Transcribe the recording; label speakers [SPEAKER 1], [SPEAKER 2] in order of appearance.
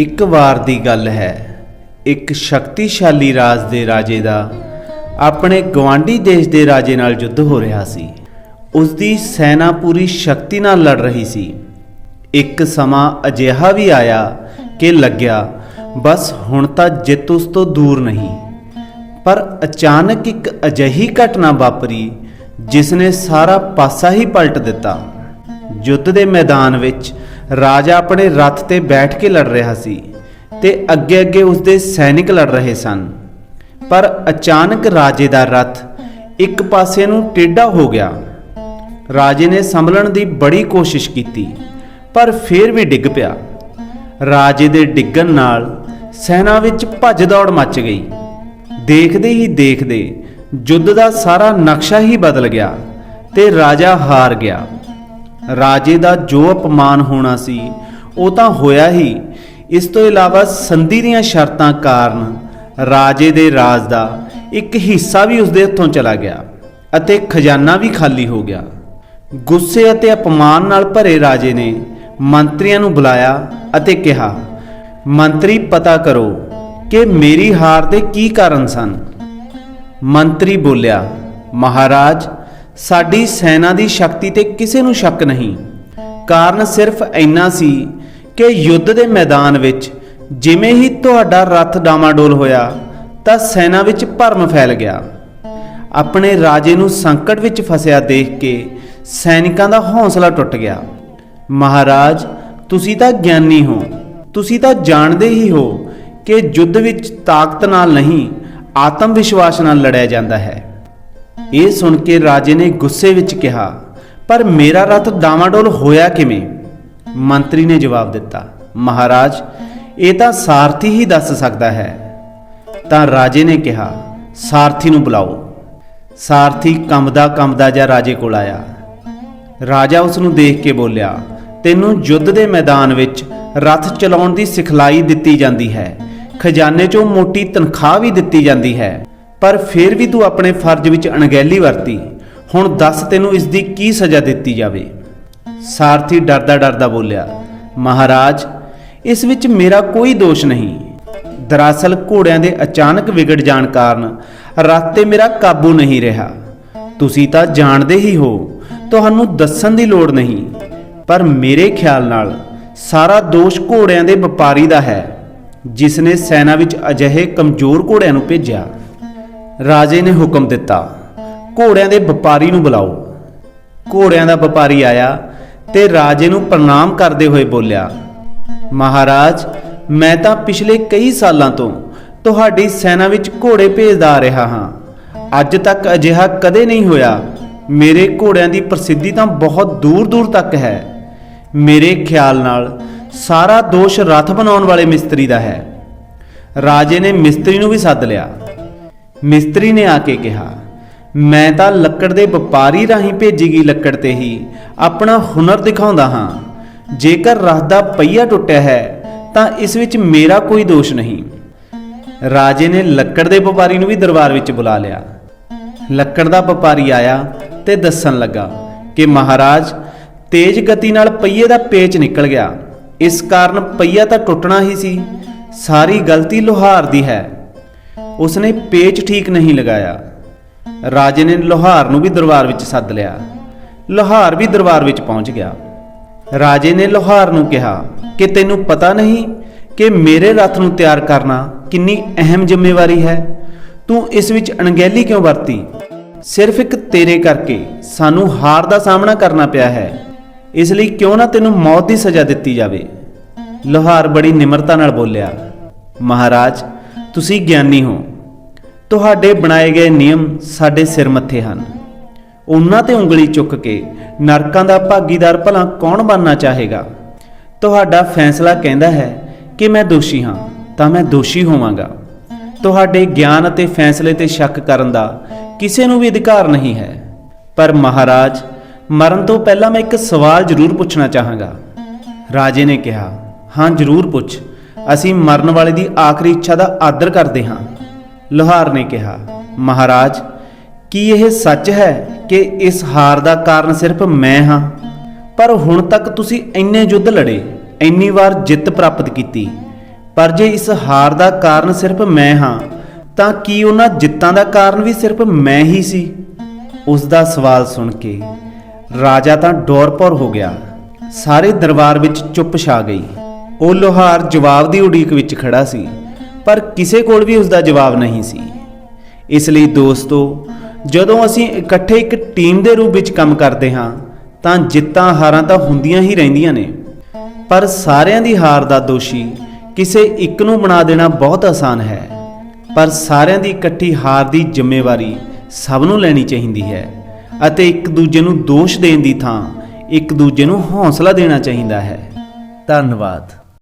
[SPEAKER 1] ਇੱਕ ਵਾਰ ਦੀ ਗੱਲ ਹੈ। ਇੱਕ ਸ਼ਕਤੀਸ਼ਾਲੀ ਰਾਜ ਦੇ ਰਾਜੇ ਦਾ ਆਪਣੇ ਗਵਾਂਢੀ ਦੇਸ਼ ਦੇ ਰਾਜੇ ਨਾਲ ਯੁੱਧ ਹੋ ਰਿਹਾ ਸੀ। ਉਸ ਦੀ ਸੈਨਾ ਪੂਰੀ ਸ਼ਕਤੀ ਨਾਲ ਲੜ ਰਹੀ ਸੀ। ਇੱਕ ਸਮਾਂ ਅਜਿਹਾ ਵੀ ਆਇਆ ਕਿ ਲੱਗਿਆ, ਬਸ ਹੁਣ ਤਾਂ ਜਿੱਤ ਉਸ ਤੋਂ ਦੂਰ ਨਹੀਂ। ਪਰ ਅਚਾਨਕ ਇੱਕ ਅਜਿਹੀ ਘਟਨਾ ਵਾਪਰੀ ਜਿਸ ਨੇ ਸਾਰਾ ਪਾਸਾ ਹੀ ਪਲਟ ਦਿੱਤਾ। ਯੁੱਧ ਦੇ ਮੈਦਾਨ ਵਿੱਚ ਰਾਜਾ ਆਪਣੇ ਰੱਥ ਤੇ ਬੈਠ ਕੇ ਲੜ ਰਿਹਾ ਸੀ ਤੇ ਅੱਗੇ-ਅੱਗੇ ਉਸ ਦੇ ਸੈਨਿਕ ਲੜ ਰਹੇ ਸਨ। ਪਰ ਅਚਾਨਕ ਰਾਜੇ ਦਾ ਰੱਥ ਇੱਕ ਪਾਸੇ ਨੂੰ ਟੇਢਾ ਹੋ ਗਿਆ। ਰਾਜੇ ਨੇ ਸੰਭਲਣ ਦੀ ਬੜੀ ਕੋਸ਼ਿਸ਼ ਕੀਤੀ, ਪਰ ਫੇਰ ਵੀ ਡਿੱਗ ਪਿਆ। ਰਾਜੇ ਦੇ ਡਿੱਗਣ ਨਾਲ ਸੈਨਾ ਵਿੱਚ ਭੱਜ ਦੌੜ ਮਚ ਗਈ। ਦੇਖਦੇ ਹੀ ਦੇਖਦੇ ਯੁੱਧ ਦਾ ਸਾਰਾ ਨਕਸ਼ਾ ਹੀ ਬਦਲ ਗਿਆ ਤੇ ਰਾਜਾ ਹਾਰ ਗਿਆ। ਰਾਜੇ ਦਾ ਜੋ ਅਪਮਾਨ ਹੋਣਾ ਸੀ, ਉਹ ਤਾਂ ਹੋਇਆ ਹੀ। ਇਸ ਤੋਂ ਇਲਾਵਾ ਸੰਧੀ ਦੀਆਂ ਸ਼ਰਤਾਂ ਕਾਰਨ ਰਾਜੇ ਦੇ ਰਾਜ ਦਾ ਇੱਕ ਹਿੱਸਾ ਵੀ ਉਸਦੇ ਹੱਥੋਂ ਚਲਾ ਗਿਆ ਅਤੇ ਖਜ਼ਾਨਾ ਵੀ ਖਾਲੀ ਹੋ ਗਿਆ। ਗੁੱਸੇ ਅਤੇ ਅਪਮਾਨ ਨਾਲ ਭਰੇ ਰਾਜੇ ਨੇ ਮੰਤਰੀਆਂ ਨੂੰ ਬੁਲਾਇਆ ਅਤੇ ਕਿਹਾ, ਮੰਤਰੀ, ਪਤਾ ਕਰੋ ਕਿ ਮੇਰੀ ਹਾਰ ਦੇ ਕੀ ਕਾਰਨ ਸਨ। ਮੰਤਰੀ ਬੋਲਿਆ, ਮਹਾਰਾਜ ਸਾਡੀ ਸੈਨਾ ਦੀ ਸ਼ਕਤੀ ਤੇ ਕਿਸੇ ਨੂੰ ਸ਼ੱਕ ਨਹੀਂ। ਕਾਰਨ ਸਿਰਫ ਇੰਨਾ ਸੀ ਕਿ ਯੁੱਧ ਦੇ ਮੈਦਾਨ ਵਿੱਚ ਜਿਵੇਂ ਹੀ ਤੁਹਾਡਾ ਰੱਥ ਡਾਮਾਡੋਲ ਹੋਇਆ, ਤਾਂ ਸੈਨਾ ਵਿੱਚ ਭਰਮ ਫੈਲ ਗਿਆ। ਆਪਣੇ ਰਾਜੇ ਨੂੰ ਸੰਕਟ ਵਿੱਚ ਫਸਿਆ ਦੇਖ ਕੇ ਸੈਨਿਕਾਂ ਦਾ ਹੌਸਲਾ ਟੁੱਟ ਗਿਆ। ਮਹਾਰਾਜ, ਤੁਸੀਂ ਤਾਂ ਗਿਆਨੀ ਹੋ। ਤੁਸੀਂ ਤਾਂ ਜਾਣਦੇ ਹੀ ਹੋ ਕਿ ਯੁੱਧ ਵਿੱਚ ਤਾਕਤ ਨਾਲ ਨਹੀਂ ਆਤਮ ਵਿਸ਼ਵਾਸ ਨਾਲ ਲੜਿਆ ਜਾਂਦਾ ਹੈ। ਇਹ ਸੁਣ ਕੇ ਰਾਜੇ ਨੇ ਗੁੱਸੇ ਵਿੱਚ ਕਿਹਾ, ਪਰ ਮੇਰਾ ਰੱਥ ਡਾਮਾਡੋਲ ਹੋਇਆ ਕਿਵੇਂ? ਮੰਤਰੀ ਨੇ ਜਵਾਬ ਦਿੱਤਾ, ਮਹਾਰਾਜ, ਇਹ ਤਾਂ ਸਾਰਥੀ ਹੀ ਦੱਸ ਸਕਦਾ ਹੈ। ਤਾਂ ਰਾਜੇ ਨੇ ਕਿਹਾ, ਸਾਰਥੀ ਨੂੰ ਬੁਲਾਓ। ਸਾਰਥੀ ਕੰਬਦਾ ਕੰਬਦਾ ਜਾ ਰਾਜੇ ਕੋਲ ਆਇਆ। ਰਾਜਾ ਉਸ ਨੂੰ ਦੇਖ ਕੇ ਬੋਲਿਆ, ਤੈਨੂੰ ਯੁੱਧ ਦੇ ਮੈਦਾਨ ਵਿੱਚ ਰੱਥ ਚਲਾਉਣ ਦੀ ਸਿਖਲਾਈ ਦਿੱਤੀ ਜਾਂਦੀ ਹੈ। ਖਜ਼ਾਨੇ 'ਚੋਂ ਮੋਟੀ ਤਨਖਾਹ ਵੀ ਦਿੱਤੀ ਜਾਂਦੀ ਹੈ। ਪਰ ਫਿਰ ਵੀ ਤੂੰ ਆਪਣੇ ਫਰਜ਼ ਵਿੱਚ ਅਣਗਹਿਲੀ ਵਰਤੀ। ਹੁਣ ਦੱਸ ਤੈਨੂੰ ਇਸ ਦੀ ਕੀ ਸਜ਼ਾ ਦਿੱਤੀ ਜਾਵੇ? ਸਾਰਥੀ ਡਰਦਾ ਡਰਦਾ ਬੋਲਿਆ, ਮਹਾਰਾਜ, ਇਸ ਵਿੱਚ ਮੇਰਾ ਕੋਈ ਦੋਸ਼ ਨਹੀਂ। ਦਰਅਸਲ ਘੋੜਿਆਂ ਦੇ ਅਚਾਨਕ ਵਿਗੜ ਜਾਣ ਕਾਰਨ ਰਾਤ ਤੇ ਮੇਰਾ ਕਾਬੂ ਨਹੀਂ ਰਿਹਾ। ਤੁਸੀਂ ਤਾਂ ਜਾਣਦੇ ਹੀ ਹੋ, ਤੁਹਾਨੂੰ ਦੱਸਣ ਦੀ ਲੋੜ ਨਹੀਂ। ਪਰ ਮੇਰੇ ਖਿਆਲ ਨਾਲ ਸਾਰਾ ਦੋਸ਼ ਘੋੜਿਆਂ ਦੇ ਵਪਾਰੀ ਦਾ ਹੈ, ਜਿਸ ਨੇ ਸੈਨਾ ਵਿੱਚ ਅਜਿਹੇ ਕਮਜ਼ੋਰ ਘੋੜਿਆਂ ਨੂੰ ਭੇਜਿਆ। ਰਾਜੇ ਨੇ ਹੁਕਮ ਦਿੱਤਾ, ਘੋੜਿਆਂ ਦੇ ਵਪਾਰੀ ਨੂੰ ਬੁਲਾਓ। ਘੋੜਿਆਂ ਦਾ ਵਪਾਰੀ ਆਇਆ ਤੇ ਰਾਜੇ ਨੂੰ ਪ੍ਰਣਾਮ ਕਰਦੇ ਹੋਏ ਬੋਲਿਆ, ਮਹਾਰਾਜ, ਮੈਂ ਤਾਂ ਪਿਛਲੇ ਕਈ ਸਾਲਾਂ ਤੋਂ ਤੁਹਾਡੀ ਸੈਨਾ ਵਿੱਚ ਘੋੜੇ ਭੇਜਦਾ ਆ ਰਿਹਾ ਹਾਂ। ਅੱਜ ਤੱਕ ਅਜਿਹਾ ਕਦੇ ਨਹੀਂ ਹੋਇਆ। ਮੇਰੇ ਘੋੜਿਆਂ ਦੀ ਪ੍ਰਸਿੱਧੀ ਤਾਂ ਬਹੁਤ ਦੂਰ ਦੂਰ ਤੱਕ ਹੈ। ਮੇਰੇ ਖਿਆਲ ਨਾਲ ਸਾਰਾ ਦੋਸ਼ ਰਥ ਬਣਾਉਣ ਵਾਲੇ ਮਿਸਤਰੀ ਦਾ ਹੈ। ਰਾਜੇ ਨੇ ਮਿਸਤਰੀ ਨੂੰ ਵੀ ਸੱਦ ਲਿਆ। ਮਿਸਤਰੀ ਨੇ ਆ ਕੇ ਕਿਹਾ, ਮੈਂ ਤਾਂ ਲੱਕੜ ਦੇ ਵਪਾਰੀ ਰਾਹੀਂ ਭੇਜੀ ਗਈ ਲੱਕੜ ਤੇ ਹੀ, ਆਪਣਾ ਹੁਨਰ ਦਿਖਾਉਂਦਾ ਹਾਂ। ਜੇਕਰ ਰਥ ਦਾ ਪਹੀਆ ਟੁੱਟਿਆ ਹੈ, ਤਾਂ ਇਸ ਵਿੱਚ ਮੇਰਾ ਕੋਈ ਦੋਸ਼ ਨਹੀਂ। ਰਾਜੇ ਨੇ ਲੱਕੜ ਦੇ ਵਪਾਰੀ ਨੂੰ ਵੀ ਦਰਬਾਰ ਵਿੱਚ ਬੁਲਾ ਲਿਆ। ਲੱਕੜ ਦਾ ਵਪਾਰੀ ਆਇਆ ਤੇ ਦੱਸਣ ਲੱਗਾ ਕਿ ਮਹਾਰਾਜ, ਤੇਜ਼ ਗਤੀ ਨਾਲ ਪਹੀਏ ਦਾ ਪੇਚ ਨਿਕਲ ਗਿਆ। ਇਸ ਕਾਰਨ ਪਹੀਆ ਤਾਂ ਟੁੱਟਣਾ ਹੀ ਸੀ। ਸਾਰੀ ਗਲਤੀ ਲੋਹਾਰ ਦੀ ਹੈ। ਉਸਨੇ ਪੇਚ ਠੀਕ ਨਹੀਂ ਲਗਾਇਆ। ਰਾਜੇ ਨੇ ਲੋਹਾਰ ਨੂੰ ਵੀ ਦਰਬਾਰ ਵਿੱਚ ਸੱਦ ਲਿਆ। ਲੋਹਾਰ ਵੀ ਦਰਬਾਰ ਵਿੱਚ ਪਹੁੰਚ ਗਿਆ। ਰਾਜੇ ਨੇ ਲੋਹਾਰ ਨੂੰ ਕਿਹਾ, ਕਿ ਤੈਨੂੰ ਪਤਾ ਨਹੀਂ ਕਿ ਮੇਰੇ ਰੱਥ ਨੂੰ ਤਿਆਰ ਕਰਨਾ ਕਿੰਨੀ ਅਹਿਮ ਜ਼ਿੰਮੇਵਾਰੀ ਹੈ? ਤੂੰ ਇਸ ਵਿੱਚ ਅਣਗਹਿਲੀ ਕਿਉਂ ਵਰਤੀ? ਸਿਰਫ ਇੱਕ ਤੇਰੇ ਕਰਕੇ ਸਾਨੂੰ ਹਾਰ ਦਾ ਸਾਹਮਣਾ ਕਰਨਾ ਪਿਆ ਹੈ। ਇਸ ਲਈ ਕਿਉਂ ਨਾ ਤੈਨੂੰ ਮੌਤ ਦੀ ਸਜ਼ਾ ਦਿੱਤੀ ਜਾਵੇ? ਲੋਹਾਰ ਬੜੀ ਨਿਮਰਤਾ ਨਾਲ ਬੋਲਿਆ, ਮਹਾਰਾਜ ਤੁਸੀਂ ਗਿਆਨੀ ਹੋ। ਤੁਹਾਡੇ ਬਣਾਏ ਗਏ ਨਿਯਮ ਸਾਡੇ ਸਿਰ ਮੱਥੇ ਹਨ। ਉਹਨਾਂ ਤੇ ਉਂਗਲੀ ਚੁੱਕ ਕੇ ਨਰਕਾਂ ਦਾ ਭਾਗੀਦਾਰ ਭਲਾ ਕੌਣ ਬਣਨਾ ਚਾਹੇਗਾ? ਤੁਹਾਡਾ ਫੈਸਲਾ ਕਹਿੰਦਾ ਹੈ ਕਿ ਮੈਂ ਦੋਸ਼ੀ ਹਾਂ, ਤਾਂ ਮੈਂ ਦੋਸ਼ੀ ਹੋਵਾਂਗਾ। ਤੁਹਾਡੇ ਗਿਆਨ ਅਤੇ ਫੈਸਲੇ ਤੇ ਸ਼ੱਕ ਕਰਨ ਦਾ ਕਿਸੇ ਨੂੰ ਵੀ ਅਧਿਕਾਰ ਨਹੀਂ ਹੈ। ਪਰ ਮਹਾਰਾਜ, ਮਰਨ ਤੋਂ ਪਹਿਲਾਂ ਮੈਂ ਇੱਕ ਸਵਾਲ ਜ਼ਰੂਰ ਪੁੱਛਣਾ ਚਾਹਾਂਗਾ। ਰਾਜੇ ਨੇ ਕਿਹਾ, ਹਾਂ, ਜ਼ਰੂਰ ਪੁੱਛ। ਅਸੀਂ ਮਰਨ ਵਾਲੇ ਦੀ ਆਖਰੀ ਇੱਛਾ ਦਾ ਆਦਰ ਕਰਦੇ ਹਾਂ। ਲੋਹਾਰ ਨੇ ਕਿਹਾ, ਮਹਾਰਾਜ, ਕੀ ਇਹ ਸੱਚ ਹੈ ਕਿ ਇਸ ਹਾਰ ਦਾ ਕਾਰਨ ਸਿਰਫ ਮੈਂ ਹਾਂ? ਪਰ ਹੁਣ ਤੱਕ ਤੁਸੀਂ ਇੰਨੇ ਯੁੱਧ ਲੜੇ, ਇੰਨੀ ਵਾਰ ਜਿੱਤ ਪ੍ਰਾਪਤ ਕੀਤੀ। ਪਰ ਜੇ ਇਸ ਹਾਰ ਦਾ ਕਾਰਨ ਸਿਰਫ ਮੈਂ ਹਾਂ, ਤਾਂ ਕੀ ਉਹਨਾਂ ਜਿੱਤਾਂ ਦਾ ਕਾਰਨ ਵੀ ਸਿਰਫ ਮੈਂ ਹੀ ਸੀ? ਉਸ ਦਾ ਸਵਾਲ ਸੁਣ ਕੇ ਰਾਜਾ ਤਾਂ ਡੋਰਪੁਰ ਹੋ ਗਿਆ। ਸਾਰੇ ਦਰਬਾਰ ਵਿੱਚ ਚੁੱਪ ਛਾ ਗਈ। ਉਹ ਲੋਹਾਰ ਜਵਾਬ ਦੀ ਉਡੀਕ ਵਿੱਚ ਖੜਾ ਸੀ, ਪਰ ਕਿਸੇ ਕੋਲ ਵੀ ਉਸ ਦਾ ਜਵਾਬ ਨਹੀਂ ਸੀ। ਇਸ ਲਈ ਦੋਸਤੋ, ਜਦੋਂ ਅਸੀਂ ਇਕੱਠੇ ਇੱਕ ਟੀਮ ਦੇ ਰੂਪ ਵਿੱਚ ਕੰਮ ਕਰਦੇ ਹਾਂ, ਤਾਂ ਜਿੱਤਾਂ ਹਾਰਾਂ ਤਾਂ ਹੁੰਦੀਆਂ ਹੀ ਰਹਿੰਦੀਆਂ ਨੇ। ਪਰ ਸਾਰਿਆਂ ਦੀ ਹਾਰ ਦਾ ਦੋਸ਼ੀ ਕਿਸੇ ਇੱਕ ਨੂੰ ਬਣਾ ਦੇਣਾ ਬਹੁਤ ਆਸਾਨ ਹੈ। ਪਰ ਸਾਰਿਆਂ ਦੀ ਇਕੱਠੀ ਹਾਰ ਦੀ ਜ਼ਿੰਮੇਵਾਰੀ ਸਭ ਨੂੰ ਲੈਣੀ ਚਾਹੀਦੀ ਹੈ ਅਤੇ ਇੱਕ ਦੂਜੇ ਨੂੰ ਦੋਸ਼ ਦੇਣ ਦੀ ਥਾਂ ਇੱਕ ਦੂਜੇ ਨੂੰ ਹੌਸਲਾ ਦੇਣਾ ਚਾਹੀਦਾ ਹੈ। ਧੰਨਵਾਦ।